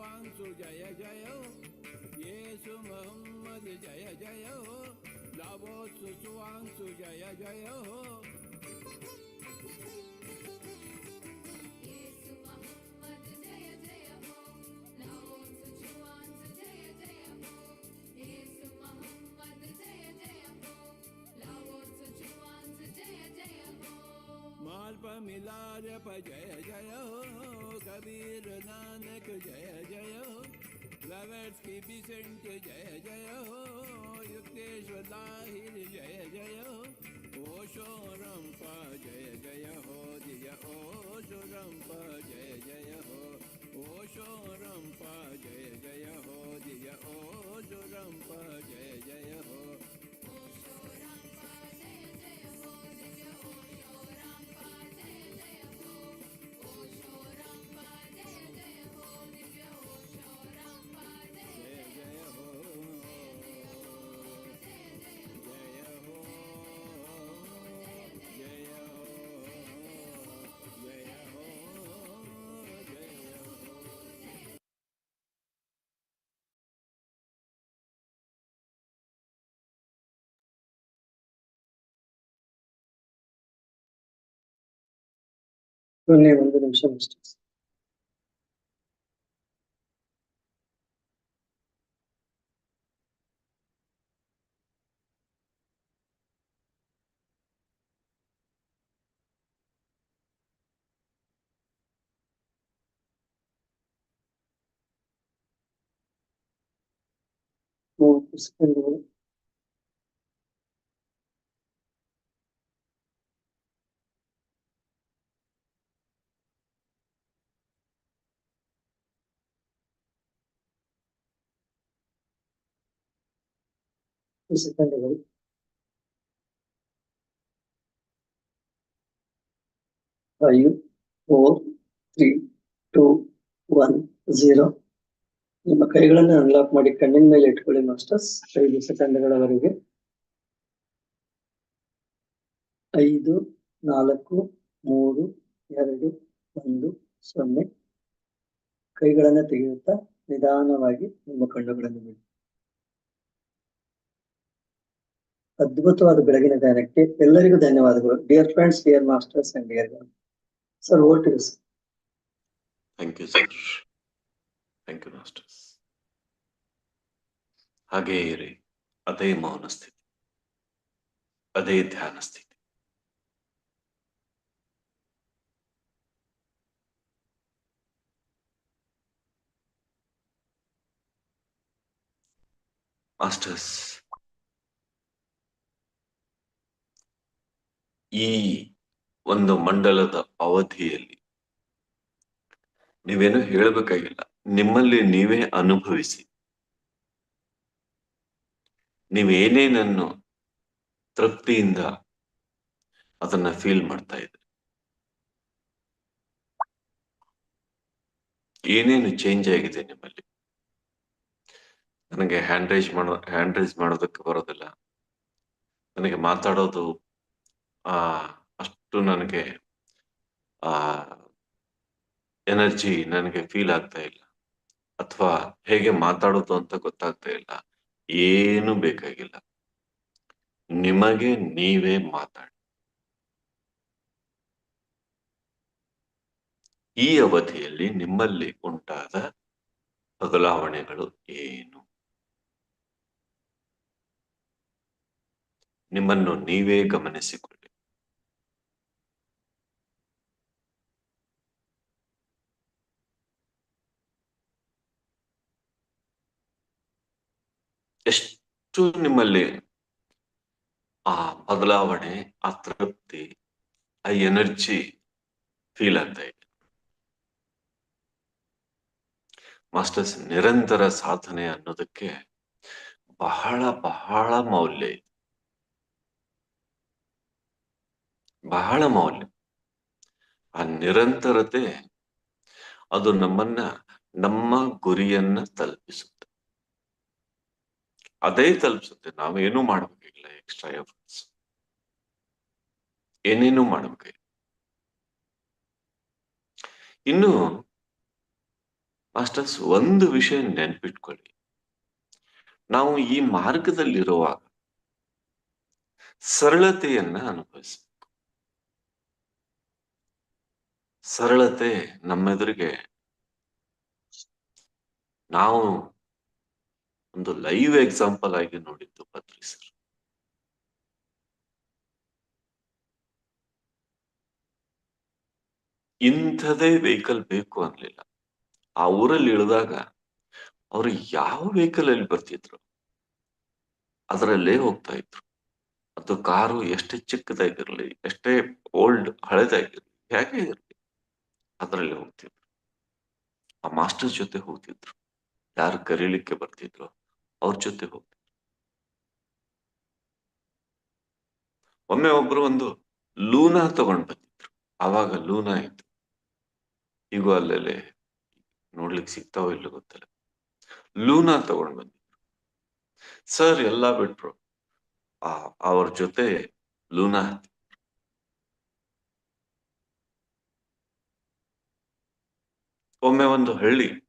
सुवांसु जय जय हो येसु मोहम्मद जय जय हो लावोसु सुवांसु जय जय हो येसु मोहम्मद जय जय हो लाओसु जुआन्स जय जय हो येसु मोहम्मद जय जय हो लाओसु जुआन्स जय जय हो मालप मिलार प जय जय हो कबीर नानक जय जय हो लवर्स की बिसेंट जय जय हो युक्तेश्वर लाहिर जय जय हो ओशो रंपा जय जय हो दिय ओशो रंपा ಕೊನೆ ಒಂದು ನಿಮಿಷ ಅಷ್ಟೇ ಮೂವತ್ತು ಸೆಕೆಂಡ್ಗಳು ಸೆಕೆಂಡ್ಗಳು five four three two one zero ನಿಮ್ಮ ಕೈಗಳನ್ನು ಅನ್ಲಾಕ್ ಮಾಡಿ ಕಣ್ಣಿನ ಮೇಲೆ ಇಟ್ಕೊಳ್ಳಿ ಮಾಸ್ಟರ್ಸ್ ಐದು ಸೆಕೆಂಡ್ಗಳವರೆಗೆ. ಐದು, ನಾಲ್ಕು, ಮೂರು, ಎರಡು, ಒಂದು, ಸೊನ್ನೆ. ಕೈಗಳನ್ನು ತೆಗೆಯುತ್ತಾ ನಿಧಾನವಾಗಿ ನಿಮ್ಮ ಕಣ್ಣುಗಳನ್ನು ಬಿಡಿ. ಅದ್ಭುತವಾದ ಬೆಳಗಿನ ಧ್ಯಾನಕ್ಕೆ ಎಲ್ಲರಿಗೂ ಧನ್ಯವಾದಗಳು. Dear friends dear masters and dear sir vote is thank you thank you masters ಹಾಗೇ ಇರಿ. ಅದೇ ಮೌನ ಸ್ಥಿತಿ. ಅದೇ ಧ್ಯಾನ ಸ್ಥಿತಿ. ಮಾಸ್ಟರ್ಸ್ ಈ ಒಂದು ಮಂಡಲದ ಅವಧಿಯಲ್ಲಿ ನೀವೇನು ಹೇಳಬೇಕಾಗಿಲ್ಲ. ನಿಮ್ಮಲ್ಲಿ ನೀವೇ ಅನುಭವಿಸಿ. ನೀವೇನೇನನ್ನು ತೃಪ್ತಿಯಿಂದ ಅದನ್ನ ಫೀಲ್ ಮಾಡ್ತಾ ಇದ್ರಿ ಏನೇನು ಚೇಂಜ್ ಆಗಿದೆ ನಿಮ್ಮಲ್ಲಿ? ನನಗೆ ಹ್ಯಾಂಡ್ ರೈಸ್ ಮಾಡೋ ಹ್ಯಾಂಡ್ ರೈಸ್ ಮಾಡೋದಕ್ಕೆ ಬರೋದಿಲ್ಲ. ನನಗೆ ಮಾತಾಡೋದು ಆ, ಅಷ್ಟು ನನಗೆ, ಆ ಎನರ್ಜಿ ನನಗೆ ಫೀಲ್ ಆಗ್ತಾ ಇಲ್ಲ. ಅಥವಾ ಹೇಗೆ ಮಾತಾಡೋದು ಅಂತ ಗೊತ್ತಾಗ್ತಾ ಇಲ್ಲ. ಏನು ಬೇಕಾಗಿಲ್ಲ. ನಿಮಗೆ ನೀವೇ ಮಾತಾಡಿ. ಈ ಅವಧಿಯಲ್ಲಿ ನಿಮ್ಮಲ್ಲಿ ಉಂಟಾದ ಬದಲಾವಣೆಗಳು ಏನು? ನಿಮ್ಮನ್ನು ನೀವೇ ಗಮನಿಸಿಕೊಳ್ಳಿ ಎಷ್ಟು ನಿಮ್ಮಲ್ಲಿ ಆ ಬದಲಾವಣೆ, ಆ ತೃಪ್ತಿ, ಆ ಎನರ್ಜಿ ಫೀಲ್ ಆಗ್ತಾ ಇದೆ. ಮಾಸ್ಟರ್ಸ್, ನಿರಂತರ ಸಾಧನೆ ಅನ್ನೋದಕ್ಕೆ ಬಹಳ ಬಹಳ ಮೌಲ್ಯ ಇದೆ. ಬಹಳ ಮೌಲ್ಯ. ಆ ನಿರಂತರತೆ, ಅದು ನಮ್ಮನ್ನ, ನಮ್ಮ ಗುರಿಯನ್ನ ತಲುಪಿಸುತ್ತೆ. ಅದೇ ತಲುಪಿಸುತ್ತೆ. ನಾವೇನು ಮಾಡಬೇಕಾಗಿಲ್ಲ ಎಕ್ಸ್ಟ್ರಾ ಎಫರ್ಟ್ಸ್ ಏನೇನು ಮಾಡ್ಬೇಕಾಗಿಲ್ಲ ಇನ್ನು ಮಾಸ್ಟರ್ಸ್, ಒಂದು ವಿಷಯ ನೆನ್ಪಿಟ್ಕೊಳ್ಳಿ. ನಾವು ಈ ಮಾರ್ಗದಲ್ಲಿರುವಾಗ ಸರಳತೆಯನ್ನ ಅನುಭವಿಸಬೇಕು. ಸರಳತೆ ನಮ್ಮೆದುರಿಗೆ ನಾವು ಒಂದು ಲೈವ್ ಎಕ್ಸಾಂಪಲ್ ಆಗಿ ನೋಡಿದ್ದು ಪತ್ರಿಸರು ಸರ್ ಇಂಥದೇ ವೆಹಿಕಲ್ ಬೇಕು ಅನ್ಲಿಲ್ಲ. ಆ ಊರಲ್ಲಿ ಇಳಿದಾಗ ಅವ್ರು ಯಾವ ವೆಹಿಕಲ್ ಅಲ್ಲಿ ಬರ್ತಿದ್ರು? ಅದರಲ್ಲೇ ಹೋಗ್ತಾ ಇದ್ರು. ಅದು ಕಾರು ಎಷ್ಟೇ ಚಿಕ್ಕದಾಗಿರ್ಲಿ, ಎಷ್ಟೇ ಓಲ್ಡ್ ಹಳೆದಾಗಿರ್ಲಿ, ಹೇಗೆ ಇರಲಿ, ಅದರಲ್ಲಿ ಹೋಗ್ತಿದ್ರು. ಆ ಮಾಸ್ಟರ್ ಜೊತೆ ಹೋಗ್ತಿದ್ರು. ಯಾರು ಕರೀಲಿಕ್ಕೆ ಬರ್ತಿದ್ರು? ಅವ್ರ ಜೊತೆ ಹೋಗ್ತಿದ್ರು ಒಮ್ಮೆ ಒಬ್ರು ಒಂದು ಲೂನಾ ತಗೊಂಡ್ ಬಂದಿದ್ರು. ಆವಾಗ ಲೂನಾ ಇತ್ತು ಈಗ ಅಲ್ಲೆಲ್ಲೇ ನೋಡ್ಲಿಕ್ಕೆ ಸಿಗ್ತಾವೋ ಇಲ್ಲೋ ಗೊತ್ತಿಲ್ಲ. ಲೂನಾ ತಗೊಂಡ್ ಬಂದಿದ್ರು. ಸರ್, ಎಲ್ಲಾ ಬಿಟ್ರು. ಆ, ಅವ್ರ ಜೊತೆ ಲೂನಾ ಒಮ್ಮೆ ಒಂದು ಹಳ್ಳಿ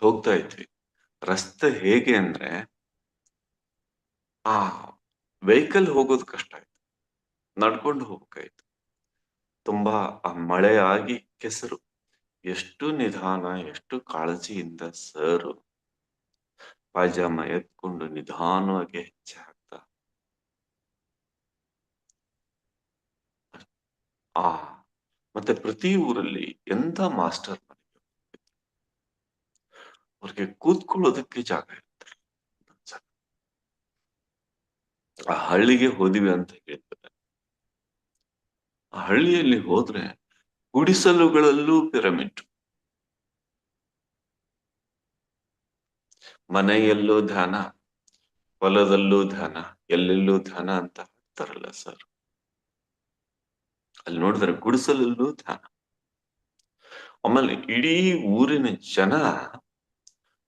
ಹೋಗ್ತಾ ಇದ್ವಿ. ರಸ್ತೆ ಹೇಗೆ ಅಂದ್ರೆ ಆ ವೆಹಿಕಲ್ ಹೋಗೋದು ಕಷ್ಟ ಆಯ್ತು. ನಡ್ಕೊಂಡು ಹೋಗ್ಬೇಕಾಯ್ತು. ತುಂಬಾ ಆ ಮಳೆ ಆಗಿ ಕೆಸರು. ಎಷ್ಟು ನಿಧಾನ, ಎಷ್ಟು ಕಾಳಜಿಯಿಂದ ಸರ್ ಪಾಯಜಾಮ ಎತ್ಕೊಂಡು ನಿಧಾನವಾಗಿ ಹೆಜ್ಜೆ ಹಾಕ್ತಾ. ಆ, ಮತ್ತೆ ಪ್ರತಿ ಊರಲ್ಲಿ ಎಂತ ಮಾಸ್ಟರ್ ಅವ್ರಿಗೆ ಕೂತ್ಕೊಳ್ಳೋದಕ್ಕೆ ಜಾಗ ಇರುತ್ತೆ ಆ ಹಳ್ಳಿಗೆ ಹೋದಿವಿ ಅಂತ ಹೇಳ್ತಾರೆ ಆ ಹಳ್ಳಿಯಲ್ಲಿ ಹೋದ್ರೆ ಗುಡಿಸಲುಗಳಲ್ಲೂ ಪಿರಮಿಡ್ ಮನೆಯಲ್ಲೂ ಧ್ಯಾನ ಹೊಲದಲ್ಲೂ ಧ್ಯಾನ ಎಲ್ಲೆಲ್ಲೂ ಧ್ಯಾನ ಅಂತ ಹಾಕ್ತಾರಲ್ಲ ಸರ್ ಅಲ್ಲಿ ನೋಡಿದ್ರೆ ಗುಡಿಸಲಲ್ಲೂ ಧ್ಯಾನ ಆಮೇಲೆ ಇಡೀ ಊರಿನ ಜನ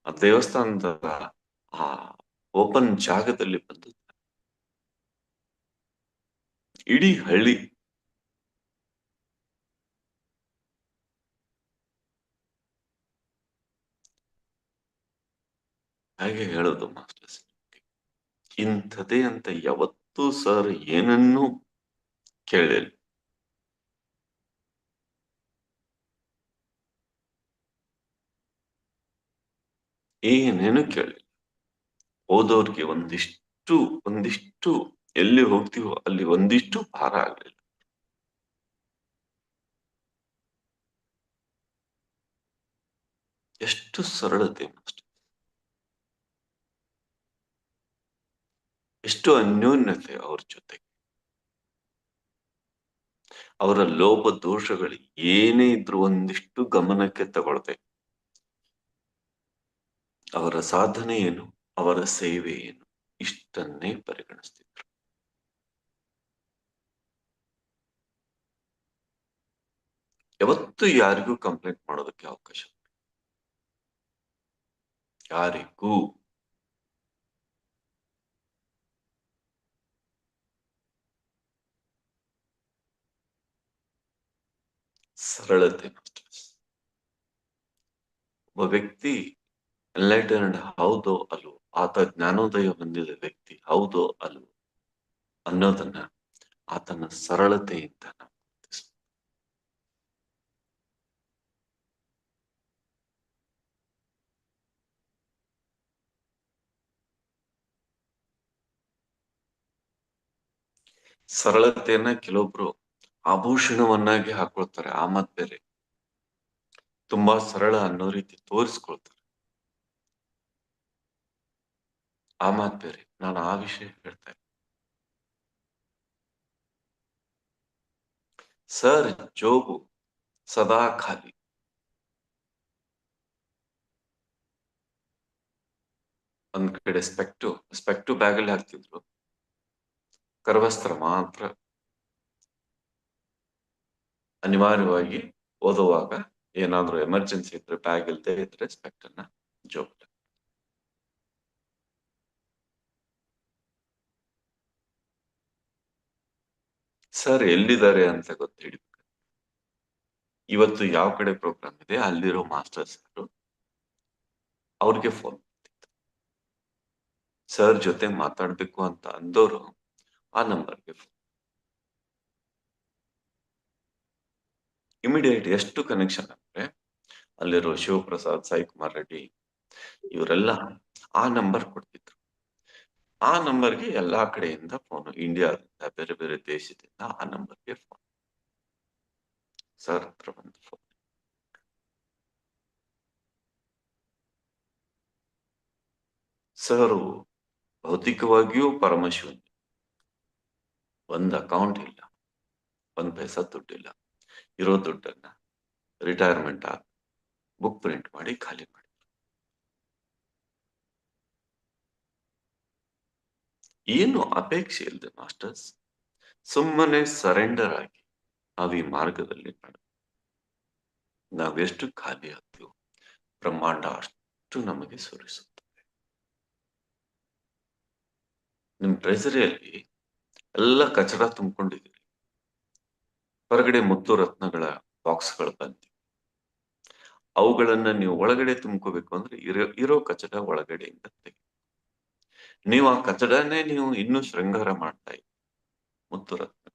ಆ ದೇವಸ್ಥಾನದ ಆ ಓಪನ್ ಜಾಗದಲ್ಲಿ ಬಂದು ಇಡೀ ಹಳ್ಳಿ. ಹಾಗೆ ಹೇಳೋದು ಮಾಸ್ಟರ್ಸ್ ಇಂಥದೇ ಅಂತ ಯಾವತ್ತೂ ಸರ್ ಏನನ್ನೂ ಕೇಳಿಲ್ಲ ಏನೇನು ಕೇಳಿ ಹೋದವ್ರಿಗೆ ಒಂದಿಷ್ಟು ಒಂದಿಷ್ಟು ಎಲ್ಲಿ ಹೋಗ್ತೀವೋ ಅಲ್ಲಿ ಒಂದಿಷ್ಟು ಭಾರ ಆಗಲಿಲ್ಲ. ಎಷ್ಟು ಸರಳತೆ ಮಾಸ್ಟರ್. ಎಷ್ಟು ಅನ್ಯೋನ್ಯತೆ ಅವ್ರ ಜೊತೆಗೆ. ಅವರ ಲೋಪ ದೋಷಗಳು ಏನೇ ಇದ್ರು ಒಂದಿಷ್ಟು ಗಮನಕ್ಕೆ ತಗೊಳ್ದೆ ಅವರ ಸಾಧನೆ ಏನು? ಅವರ ಸೇವೆ ಏನು? ಇಷ್ಟನ್ನೇ ಪರಿಗಣಿಸ್ತಿದ್ರು. ಯಾವತ್ತು ಯಾರಿಗೂ ಕಂಪ್ಲೇಂಟ್ ಮಾಡೋದಕ್ಕೆ ಅವಕಾಶ ಯಾರಿಗೂ. ಸರಳತೆ ಒಬ್ಬ ವ್ಯಕ್ತಿ ಎನ್ಲೈಟನ್ಡ್ ಹೌದೋ ಅಲ್ವೋ ಆತ ಜ್ಞಾನೋದಯ ಹೊಂದಿದ ವ್ಯಕ್ತಿ ಹೌದೋ ಅಲ್ವೋ ಅನ್ನೋದನ್ನ ಆತನ ಸರಳತೆಯಿಂದ. ಸರಳತೆಯನ್ನ ಕೆಲವೊಬ್ರು ಆಭೂಷಣವನ್ನಾಗಿ ಹಾಕೊಳ್ತಾರೆ. ಆ ಮಾತ್ ತುಂಬಾ ಸರಳ ಅನ್ನೋ ರೀತಿ ತೋರಿಸ್ಕೊಳ್ತಾರೆ. ಆ ಮಾತ್ ಬೇರೆ. ನಾನು ಆ ವಿಷಯ ಹೇಳ್ತಾ ಸರ್ ಜೋಬು ಸದಾ ಖಾಲಿ. ಒಂದ್ ಕಡೆ ಸ್ಪೆಕ್ಟು ಸ್ಪೆಕ್ಟು ಬ್ಯಾಗಲ್ಲಿ ಹಾಕ್ತಿದ್ರು. ಕರವಸ್ತ್ರ ಮಾತ್ರ ಅನಿವಾರ್ಯವಾಗಿ ಓದುವಾಗ ಏನಾದ್ರೂ ಎಮರ್ಜೆನ್ಸಿ ಇದ್ರೆ ಬ್ಯಾಗ್ ಇಲ್ಲದೆ ಇದ್ರೆ ಸ್ಪೆಕ್ಟ್ ಅನ್ನ ಸರ್ ಎಲ್ಲಿದ್ದಾರೆ ಅಂತ ಗೊತ್ತಿಡಿ ಇವತ್ತು ಯಾವ ಕಡೆ ಪ್ರೋಗ್ರಾಮ್ ಇದೆ? ಅಲ್ಲಿರೋ ಮಾಸ್ಟರ್ ಸರ್ ಅವ್ರಿಗೆ ಫೋನ್ ಸರ್ ಜೊತೆ ಮಾತಾಡ್ಬೇಕು ಅಂತ ಅಂದವರು ಆ ನಂಬರ್ಗೆ ಫೋನ್ ಇಮಿಡಿಯೇಟ್ ಎಷ್ಟು ಕನೆಕ್ಷನ್ ಅಂದ್ರೆ ಅಲ್ಲಿರೋ ಶಿವಪ್ರಸಾದ್ ಸಾಯಿ ಕುಮಾರ್ ರೆಡ್ಡಿ ಇವರೆಲ್ಲ ಆ ನಂಬರ್ ಕೊಡ್ತಿದ್ರು. ಆ ನಂಬರ್ಗೆ ಎಲ್ಲಾ ಕಡೆಯಿಂದ ಫೋನ್ ಇಂಡಿಯಾದಿಂದ ಬೇರೆ ಬೇರೆ ದೇಶದಿಂದ ಆ ನಂಬರ್ಗೆ ಫೋನ್ ಸರ್ ಹತ್ರ ಬಂದು ಫೋನ್ ಸರು, ಭೌತಿಕವಾಗಿಯೂ ಪರಮಶಿವನ್. ಒಂದು ಅಕೌಂಟ್ ಇಲ್ಲ. ಒಂದು ಪೈಸಾ ದುಡ್ಡಿಲ್ಲ. ಇರೋ ದುಡ್ಡನ್ನ ರಿಟೈರ್ಮೆಂಟ್ ಆಗ ಬುಕ್ ಪ್ರಿಂಟ್ ಮಾಡಿ ಖಾಲಿ ಮಾಡಿ. ಏನು ಅಪೇಕ್ಷೆ ಇಲ್ಲದೆ ಮಾಸ್ಟರ್ಸ್, ಸುಮ್ಮನೆ ಸರೆಂಡರ್ ಆಗಿ ನಾವು ಈ ಮಾರ್ಗದಲ್ಲಿ ನಡೆ ನಾವೆಷ್ಟು ಖಾಲಿ ಆಗ್ತೀವೋ, ಬ್ರಹ್ಮಾಂಡ ಅಷ್ಟು ನಮಗೆ ಸುರಿಸುತ್ತದೆ. ನಿಮ್ ಟ್ರೆಸರಿಯಲ್ಲಿ ಎಲ್ಲ ಕಚಡ ತುಂಬಿಕೊಂಡಿದ್ದೀರಿ. ಹೊರಗಡೆ ಮುತ್ತು ರತ್ನಗಳ ಬಾಕ್ಸ್ಗಳು ಬಂದಿವೆ. ಅವುಗಳನ್ನ ನೀವು ಒಳಗಡೆ ತುಂಬ್ಕೋಬೇಕು ಅಂದ್ರೆ ಇರೋ ಇರೋ ಕಚಡ ಒಳಗಡೆಯಿಂದ ತೆಗಿ ನೀವು ಆ ಕಚಡನೇ ನೀವು ಇನ್ನೂ ಶೃಂಗಾರ ಮಾಡ್ತಾ ಮುತ್ತು ರತ್ನ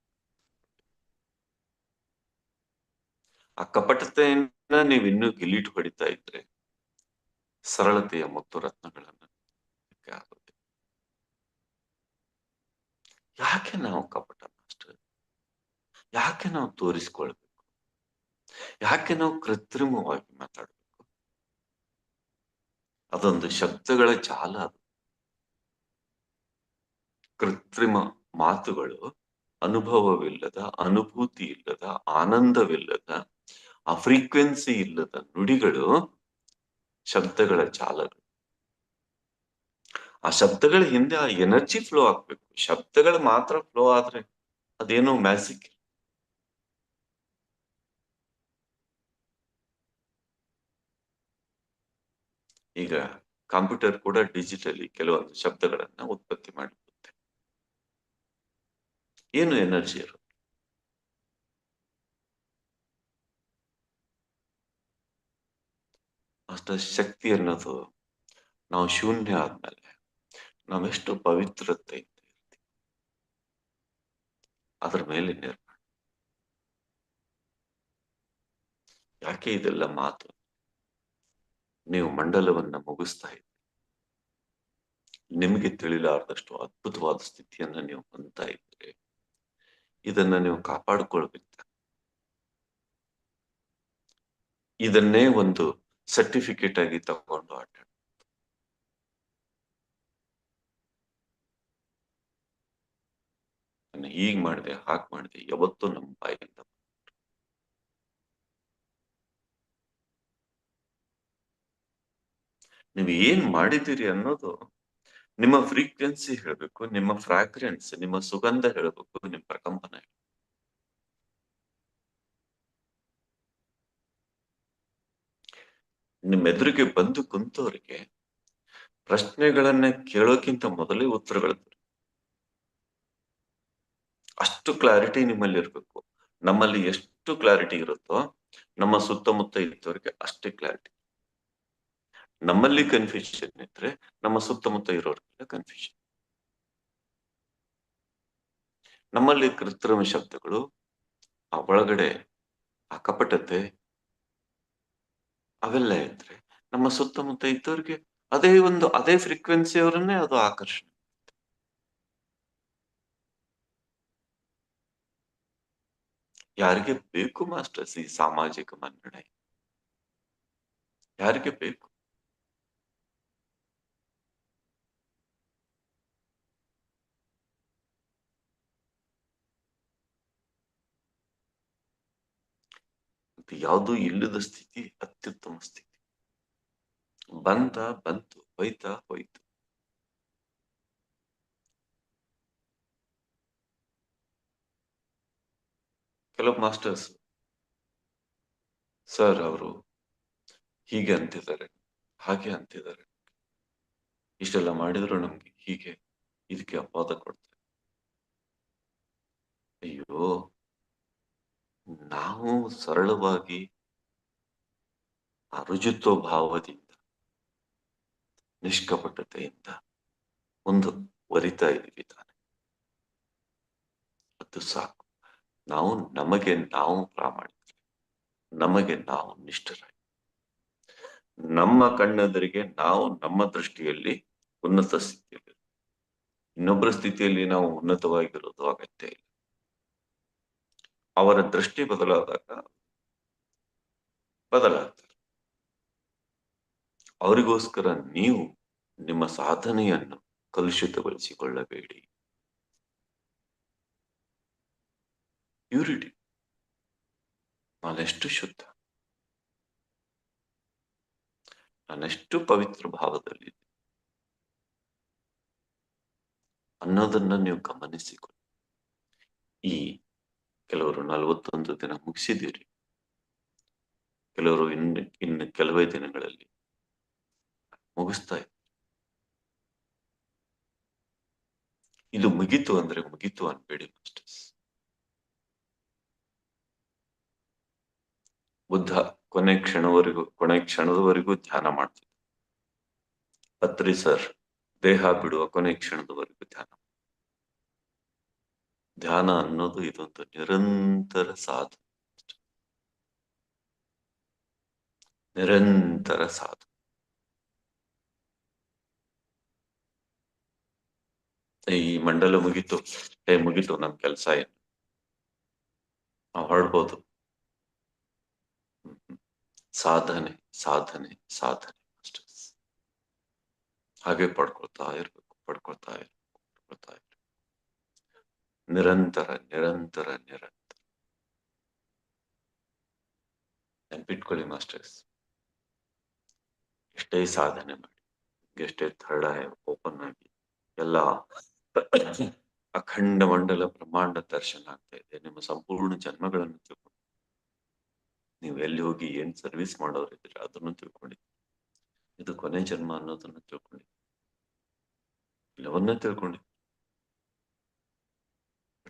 ಆ ಕಪಟತೆಯನ್ನ ನೀವು ಇನ್ನೂ ಗಿಲೀಟು ಹೊಡಿತಾ ಇದ್ರೆ ಸರಳತೆಯ ಮುತ್ತು ರತ್ನಗಳನ್ನ ತೆಗಿಲಿಕ್ಕೆ ಯಾಕೆ ನಾವು ಕಪಟ ಮಾಸ್ಟರ್? ಯಾಕೆ ನಾವು ತೋರಿಸ್ಕೊಳ್ಬೇಕು? ಯಾಕೆ ನಾವು ಕೃತ್ರಿಮವಾಗಿ ಮಾತಾಡ್ಬೇಕು? ಅದೊಂದು ಶಬ್ದಗಳ ಜಾಲ ಅದು. ಕೃತ್ರಿಮ ಮಾತುಗಳು ಅನುಭವವಿಲ್ಲದ, ಅನುಭೂತಿ ಇಲ್ಲದ, ಆನಂದವಿಲ್ಲದ, ಆ ಫ್ರೀಕ್ವೆನ್ಸಿ ಇಲ್ಲದ ನುಡಿಗಳು ಶಬ್ದಗಳ ಜಾಲಗಳು. ಆ ಶಬ್ದಗಳ ಹಿಂದೆ ಆ ಎನರ್ಜಿ ಫ್ಲೋ ಆಗ್ಬೇಕು. ಶಬ್ದಗಳು ಮಾತ್ರ ಫ್ಲೋ ಆದ್ರೆ ಅದೇನೋ ಮ್ಯಾಜಿಕ್ ಈಗ ಕಂಪ್ಯೂಟರ್ ಕೂಡ ಡಿಜಿಟಲಿ ಕೆಲವೊಂದು ಶಬ್ದಗಳನ್ನ ಉತ್ಪತ್ತಿ ಮಾಡಿರುತ್ತೆ ಏನು ಎನರ್ಜಿ ಇರುತ್ತೆ? ಅಷ್ಟ ಶಕ್ತಿ ಅನ್ನೋದು ನಾವು ಶೂನ್ಯ ಆದ್ಮೇಲೆ ನಾವೆಷ್ಟು ಪವಿತ್ರತೆ ಅದ್ರ ಮೇಲೆ ನಿರ್ಮಾಣ. ಯಾಕೆ ಇದೆಲ್ಲ ಮಾತು? ನೀವು ಮಂಡಲವನ್ನ ಮುಗಿಸ್ತಾ ಇದ್ದೀರಿ. ನಿಮಗೆ ತಿಳಿಲಾರದಷ್ಟು ಅದ್ಭುತವಾದ ಸ್ಥಿತಿಯನ್ನ ನೀವು ಹೊಂದ್ತಾ ಇದ್ದೀರಿ. ಇದನ್ನ ನೀವು ಕಾಪಾಡಿಕೊಳ್ಬೇಕು. ಇದನ್ನೇ ಒಂದು ಸರ್ಟಿಫಿಕೇಟ್ ಆಗಿ ತಗೊಂಡು ಆಟ. ಈಗ ಮಾಡಿದೆ ಹಾಕ್ ಮಾಡಿದೆ, ಯಾವತ್ತೂ ನಮ್ಮ ಬಾಯಿಂದ ನೀವು ಏನ್ ಮಾಡಿದ್ದೀರಿ ಅನ್ನೋದು ನಿಮ್ಮ ಫ್ರೀಕ್ವೆನ್ಸಿ ಹೇಳಬೇಕು, ನಿಮ್ಮ ಫ್ರಾಗ್ರೆನ್ಸ್ ನಿಮ್ಮ ಸುಗಂಧ ಹೇಳಬೇಕು, ನಿಮ್ಮ ಪ್ರಕಂಪನ ಹೇಳ್ಬೇಕು. ನಿಮ್ಮ ಎದುರಿಗೆ ಬಂದು ಕುಂತವರಿಗೆ ಪ್ರಶ್ನೆಗಳನ್ನ ಕೇಳೋಕ್ಕಿಂತ ಮೊದಲೇ ಉತ್ತರಗಳು ಅಷ್ಟು ಕ್ಲಾರಿಟಿ ನಿಮ್ಮಲ್ಲಿ ಇರಬೇಕು. ನಮ್ಮಲ್ಲಿ ಎಷ್ಟು ಕ್ಲಾರಿಟಿ ಇರುತ್ತೋ, ನಮ್ಮ ಸುತ್ತಮುತ್ತ ಇದ್ದವರಿಗೆ ಅಷ್ಟೇ ಕ್ಲಾರಿಟಿ ನಮ್ಮಲ್ಲಿ ಕನ್ಫ್ಯೂಷನ್ ಇದ್ರೆ ನಮ್ಮ ಸುತ್ತಮುತ್ತ ಎಲ್ಲ ಕನ್ಫ್ಯೂಷನ್ ನಮ್ಮಲ್ಲಿ ಕೃತ್ರಿಮ ಶಬ್ದಗಳು ಆ ಒಳಗಡೆ ಆ ಕಪಟತೆ ಅವೆಲ್ಲ ಇದ್ರೆ ನಮ್ಮ ಸುತ್ತಮುತ್ತ ಇದ್ದವ್ರಿಗೆ ಅದೇ ಒಂದು, ಅದೇ ಫ್ರೀಕ್ವೆನ್ಸಿ ಅವರನ್ನೇ ಅದು ಆಕರ್ಷಣೆ ಯಾರಿಗೆ ಬೇಕು ಮಾಸ್ಟರ್ಸ್ ಈ ಸಾಮಾಜಿಕ ಮನ್ನಣೆ? ಯಾರಿಗೆ ಬೇಕು? ಯಾವುದೂ ಇಲ್ಲದ ಸ್ಥಿತಿ ಅತ್ಯುತ್ತಮ ಸ್ಥಿತಿ. ಬಂತ ಬಂತು, ಹೋಯ್ತಾ, ಹೋಯ್ತು. ಕೆಲವು ಮಾಸ್ಟರ್ಸ್ ಸರ್ ಅವರು ಹೀಗೆ ಅಂತಿದ್ದಾರೆ, ಹಾಗೆ ಅಂತಿದ್ದಾರೆ. ಇಷ್ಟೆಲ್ಲ ಮಾಡಿದ್ರು ನಮ್ಗೆ ಹೀಗೆ, ಇದಕ್ಕೆ ಅಪವಾದ ಕೊಡ್ತಾರೆ. ಅಯ್ಯೋ. ನಾವು ಸರಳವಾಗಿ ಅರುಜಿತ್ವ ರುಜುತ್ವ ಭಾವದಿಂದ, ನಿಷ್ಕಪಟತೆಯಿಂದ ಮುಂದುವರಿತಾ ಇದ್ದೀವಿ ತಾನೆ ಅದು ಸಾಕು. ನಾವು ನಮಗೆ ನಾವು ಪ್ರಾಮಾಣಿಕ ನಮಗೆ ನಾವು ನಿಷ್ಠರಾಗಿ. ನಮ್ಮ ಕಣ್ಣೆದುರಿಗೆ ನಾವು ನಮ್ಮ ದೃಷ್ಟಿಯಲ್ಲಿ ಉನ್ನತ ಸ್ಥಿತಿಯಲ್ಲಿ ಇನ್ನೊಬ್ಬರ ಸ್ಥಿತಿಯಲ್ಲಿ ನಾವು ಉನ್ನತವಾಗಿರೋದು ಅಗತ್ಯ ಇಲ್ಲ. ಅವರ ದೃಷ್ಟಿ ಬದಲಾದಾಗ ಬದಲಾಗ್ತಾರೆ. ಅವರಿಗೋಸ್ಕರ ನೀವು ನಿಮ್ಮ ಸಾಧನೆಯನ್ನು ಕಲುಷಿತಗೊಳಿಸಿಕೊಳ್ಳಬೇಡಿ. ಪ್ಯೂರಿಟಿ ನಾನೆಷ್ಟು ಶುದ್ಧ. ನಾನೆಷ್ಟು ಪವಿತ್ರ ಭಾವದಲ್ಲಿ. ಅನ್ನೋದನ್ನ ನೀವು ಗಮನಿಸಿಕೊಳ್ಳಿ. ಈ ಕೆಲವರು ನಲವತ್ತೊಂದು ದಿನ ಮುಗಿಸಿದ್ದೀರಿ. ಕೆಲವರು ಇನ್ನು ಇನ್ನು ಕೆಲವೇ ದಿನಗಳಲ್ಲಿ ಮುಗಿಸ್ತಾ ಇದು ಮುಗಿತು ಅಂದ್ರೆ ಮುಗೀತು ಅನ್ಬೇಡಿ ಮಾಸ್ಟರ್ಸ್. ಬುದ್ಧ ಕೊನೆ ಕ್ಷಣವರೆಗೂ, ಕೊನೆ ಕ್ಷಣದವರೆಗೂ ಧ್ಯಾನ ಮಾಡ್ತಿದ್ದ. ಅತ್ರಿ ಸರ್, ದೇಹ ಬಿಡುವ ಕೊನೆ ಕ್ಷಣದವರೆಗೂ. ಧ್ಯಾನ ಅನ್ನೋದು ಇದೊಂದು ನಿರಂತರ ಸಾಧನೆ. ನಿರಂತರ ಸಾಧನೆ. ಈ ಮಂಡಲ ಮುಗೀತು. ಏ, ಮುಗೀತು ನಮ್ ಕೆಲಸ ಏನು? ನಾವು ಹೊರಡ್ಬೋದು. ಸಾಧನೆ ಸಾಧನೆ ಸಾಧನೆ ಅಷ್ಟೇ. ಹಾಗೆ ಪಡ್ಕೊಳ್ತಾ ಇರ್ಬೇಕು ಪಡ್ಕೊಳ್ತಾ ಇರ್ಬೇಕು ಪಡ್ಕೊಳ್ತಾ ಇರ್ಬೇಕು. ನಿರಂತರ ನಿರಂತರ ನಿರಂತರ. ನೆನ್ಪಿಟ್ಕೊಳ್ಳಿ ಮಾಸ್ಟರ್ಸ್. ಎಷ್ಟೇ ಸಾಧನೆ ಮಾಡಿ, ಎಷ್ಟೇ ಥರ್ಡ್ ಓಪನ್ ಆಗಿ, ಎಲ್ಲ ಅಖಂಡ ಮಂಡಲ ಬ್ರಹ್ಮಾಂಡ ದರ್ಶನ ಆಗ್ತಾ ಇದೆ. ನಿಮ್ಮ ಸಂಪೂರ್ಣ ಜನ್ಮಗಳನ್ನು ತಿಳ್ಕೊಂಡು. ನೀವು ಎಲ್ಲಿ ಹೋಗಿ ಏನ್ ಸರ್ವಿಸ್ ಮಾಡೋರಿದ್ರೆ ಅದನ್ನು ತಿಳ್ಕೊಂಡಿ. ಇದು ಕೊನೆ ಜನ್ಮ ಅನ್ನೋದನ್ನ ತಿಳ್ಕೊಂಡಿ. ಎಲ್ಲವನ್ನ ತಿಳ್ಕೊಂಡಿ. ಬಟ್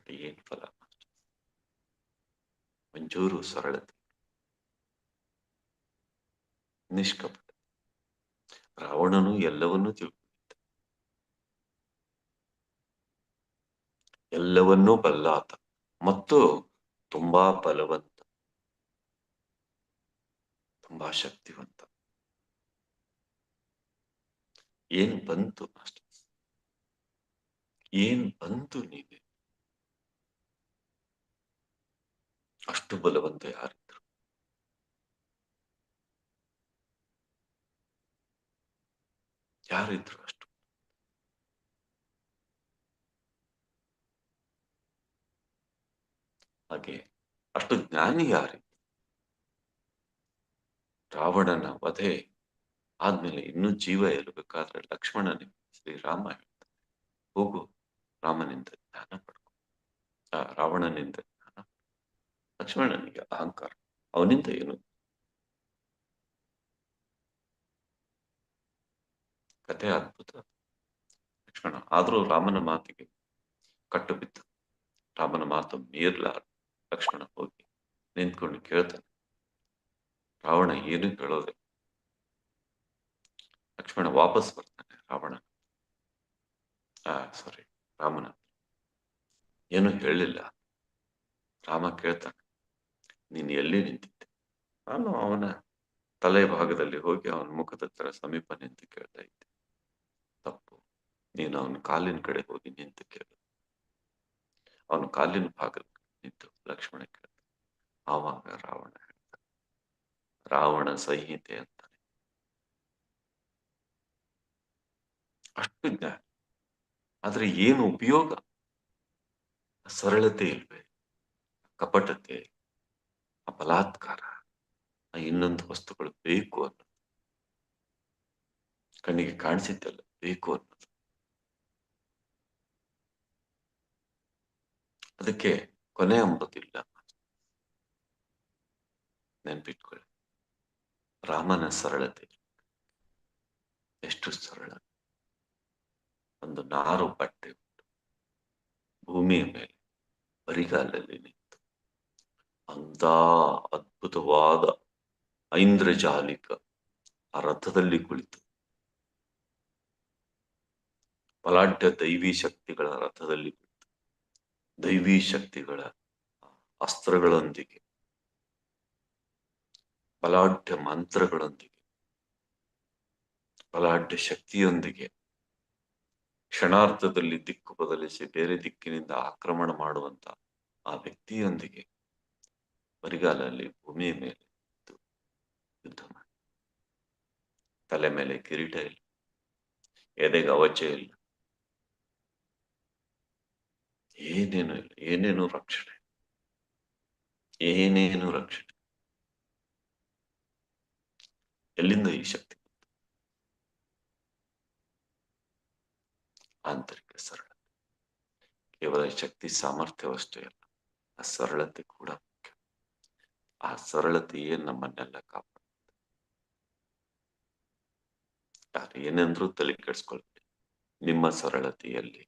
ಏನ್ ಫಲ ಒಂಚೂರು ಸರಳತೆ. ನಿಷ್ಕಪಟ. ರಾವಣನು ಎಲ್ಲವನ್ನೂ ತಿಳ್ಕೊಂಡಿದ್ದ. ಎಲ್ಲವನ್ನೂ ಬಲ್ಲಾತ. ಮತ್ತು ತುಂಬಾ ಬಲವಂತ. ತುಂಬಾ ಶಕ್ತಿವಂತ. ಏನ್ ಬಂತು ಅಷ್ಟೇ ಏನ್ ಬಂತು ನೀನೆ? ಅಷ್ಟು ಬಲವಂತ ಯಾರಿದ್ರು. ಯಾರಿದ್ರು ಅಷ್ಟು. ಹಾಗೆ ಅಷ್ಟು ಜ್ಞಾನಿ ಯಾರಿದ್ರು? ರಾವಣನ ವಧೆ ಆದ್ಮೇಲೆ ಇನ್ನೂ ಜೀವ ಇರಬೇಕಾದ್ರೆ ಲಕ್ಷ್ಮಣನಿ ಶ್ರೀರಾಮ ಹೇಳ್ತಾನೆ. ಹೋಗು, ರಾಮನಿಂದ ಜ್ಞಾನ ಪಡ್ಕೊ. ರಾವಣನಿಂದ. ಲಕ್ಷ್ಮಣನಿಗೆ ಅಹಂಕಾರ ಅವನಿಂದ ಏನು ಕಥೆ ಅದ್ಭುತ ಲಕ್ಷ್ಮಣ ಆದರೂ ರಾಮನ ಮಾತಿಗೆ ಕಟ್ಟು ಬಿದ್ದ ರಾಮನ ಮಾತು ಮೀರ್ಲಾರ ಲಕ್ಷ್ಮಣ ಹೋಗಿ ನಿಂತ್ಕೊಂಡು ಕೇಳ್ತಾನೆ ರಾವಣ ಏನು ಹೇಳೋದೆ ಲಕ್ಷ್ಮಣ ವಾಪಸ್ ಬರ್ತಾನೆ ರಾವಣ ಆ ಸಾರಿ ರಾಮನ ಏನು ಹೇಳಿಲ್ಲ ರಾಮ ಕೇಳ್ತಾನೆ ನೀನು ಎಲ್ಲಿ ನಿಂತಿದ್ದೆ ನಾನು ಅವನ ತಲೆ ಭಾಗದಲ್ಲಿ ಹೋಗಿ ಅವನ ಮುಖದ ಹತ್ರ ಸಮೀಪ ನಿಂತು ಕೇಳ್ತಾ ಇದ್ದೆ. ತಪ್ಪು. ನೀನು ಅವನ ಕಾಲಿನ ಕಡೆ ಹೋಗಿ ನಿಂತು ಕೇಳು. ಅವನ ಕಾಲಿನ ಭಾಗ ನಿಂತು ಲಕ್ಷ್ಮಣ ಕೇಳ್ತ ಆವಾಗ ರಾವಣ ಹೇಳ್ತಾನೆ. ರಾವಣ ಸಂಹಿತೆ ಅಂತಾನೆ. ಅಷ್ಟು ಜ್ಞಾನ. ಆದ್ರೆ ಏನು ಉಪಯೋಗ? ಸರಳತೆ ಇಲ್ವೇ? ಕಪಟತೆ? ಆ ಬಲಾತ್ಕಾರ, ಆ ಇನ್ನೊಂದು ವಸ್ತುಗಳು ಬೇಕು ಅನ್ನೋದು. ಕಣ್ಣಿಗೆ ಕಾಣಿಸಿದ್ದಲ್ಲ ಬೇಕು ಅನ್ನೋದು. ಅದಕ್ಕೆ ಕೊನೆ ಅಂಬುದಿಲ್ಲ. ನೆನ್ಪಿಟ್ಕೊಳ್ಳಿ. ರಾಮನ ಸರಳತೆ. ಎಷ್ಟು ಸರಳ. ಒಂದು ನಾರು ಬಟ್ಟೆ ಉಂಟು. ಭೂಮಿಯ ಮೇಲೆ ಬರಿಗಾಲದಲ್ಲಿ ಅಂತ ಅದ್ಭುತವಾದ ಐಂದ್ರಜಾಲಿಕ ಆ ರಥದಲ್ಲಿ ಕುಳಿತು. ಬಲಾಢ್ಯ ದೈವಿ ಶಕ್ತಿಗಳ ರಥದಲ್ಲಿ ಕುಳಿತು. ದೈವಿ ಶಕ್ತಿಗಳ ಅಸ್ತ್ರಗಳೊಂದಿಗೆ. ಬಲಾಢ್ಯ ಮಂತ್ರಗಳೊಂದಿಗೆ. ಬಲಾಢ್ಯ ಶಕ್ತಿಯೊಂದಿಗೆ. ಕ್ಷಣಾರ್ಥದಲ್ಲಿ ದಿಕ್ಕು ಬದಲಿಸಿ ಬೇರೆ ದಿಕ್ಕಿನಿಂದ ಆಕ್ರಮಣ ಮಾಡುವಂತ ಆ ವ್ಯಕ್ತಿಯೊಂದಿಗೆ. ಬರಿಗಾಲಲ್ಲಿ ಭೂಮಿಯ ಮೇಲೆ ಯುದ್ಧ ಮಾಡಿ. ತಲೆ ಮೇಲೆ ಕಿರೀಟ ಇಲ್ಲ. ಎದೆಗೆ ಅವಚೆ ಇಲ್ಲ. ಏನೇನು ಇಲ್ಲ. ಏನೇನು ರಕ್ಷಣೆ ಏನೇನು ರಕ್ಷಣೆ ಎಲ್ಲಿಂದ ಈ ಶಕ್ತಿ ಆಂತರಿಕ ಸರಳತೆ. ಕೇವಲ ಶಕ್ತಿ ಸಾಮರ್ಥ್ಯವಷ್ಟೇ ಅಲ್ಲ. ಆ ಸರಳತೆ ಕೂಡ ಆ ಸರಳತೆಯೇ ನಮ್ಮನ್ನೆಲ್ಲ ಕಾಪಾಡುತ್ತೆ. ಯಾರು ಏನೆಂದ್ರೂ ತಲೆ ಕೆಡಿಸ್ಕೊಳ್ಬೇಡಿ ನಿಮ್ಮ ಸರಳತೆಯಲ್ಲಿ,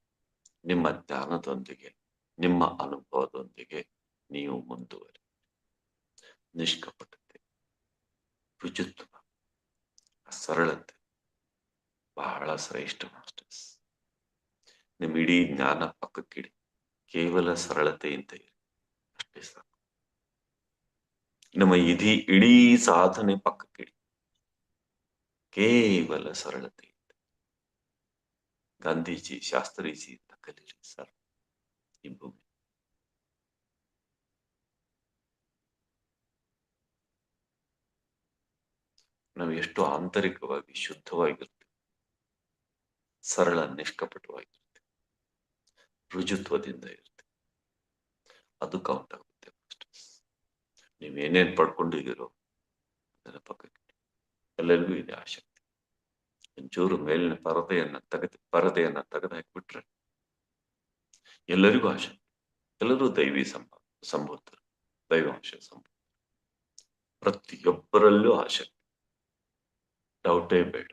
ನಿಮ್ಮ ಜ್ಞಾನದೊಂದಿಗೆ, ನಿಮ್ಮ ಅನುಭವದೊಂದಿಗೆ ನೀವು ಮುಂದುವರಿ ನಿಷ್ಕಪಟತೆ ವಿಚಿತ್ವ ಸರಳತೆ ಬಹಳ ಶ್ರೇಷ್ಠ ಮಾಸ್ಟರ್ಸ್ ನಿಮ್ಮ ಇಡೀ ಜ್ಞಾನ ಪಕ್ಕಕ್ಕಿಡಿ. ಕೇವಲ ಸರಳತೆಯಿಂದ ಇರಿ. ಅಷ್ಟೇ ಸಾಕು. ನಮ್ಮ ಇಡೀ ಇಡೀ ಸಾಧನೆ ಪಕ್ಕಕ್ಕಿಡಿ ಕೇವಲ ಸರಳತೆ ಗಾಂಧೀಜಿ ಶಾಸ್ತ್ರೀಜಿ ಕಲೀರಿ ಸರ್. ಈ ಭೂಮಿ. ನಾವು ಎಷ್ಟು ಆಂತರಿಕವಾಗಿ ಶುದ್ಧವಾಗಿರ್ತೇವೆ ಸರಳ ನಿಷ್ಕಪಟವಾಗಿರ್ತೇವೆ ರುಜುತ್ವದಿಂದ ಇರ್ತೇವೆ ಅದು ಕೌಂಟ್ ನೀವೇನೇನ್ ಪಡ್ಕೊಂಡಿದ್ದೀರೋ ಅದರ ಪಕ್ಕಕ್ಕೆ. ಎಲ್ಲರಿಗೂ ಇದೆ ಆಸಕ್ತಿ ಒಂಚೂರು ಮೇಲಿನ ಪರದೆಯನ್ನ ತೆಗೆದು ಪರದೆಯನ್ನ ತೆಗೆದು ಹಾಕಿಬಿಟ್ರೆ ಎಲ್ಲರಿಗೂ ಆಸಕ್ತಿ ಎಲ್ಲರೂ ದೈವಿ ಸಂಭ ಸಂಭೂತರು ದೈವಾಂಶ ಸಂಭೂತರು ಪ್ರತಿಯೊಬ್ಬರಲ್ಲೂ ಆಸಕ್ತಿ ಡೌಟೇ ಬೇಡ.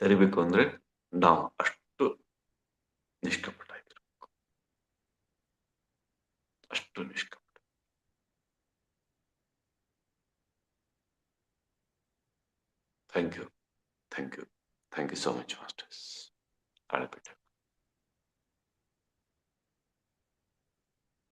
ತೆರಿಬೇಕು ಅಂದ್ರೆ ನಾವು ಅಷ್ಟು ನಿಷ್ಕಪಟ Thank you. Thank you. Thank you so much, Masters. I repeat.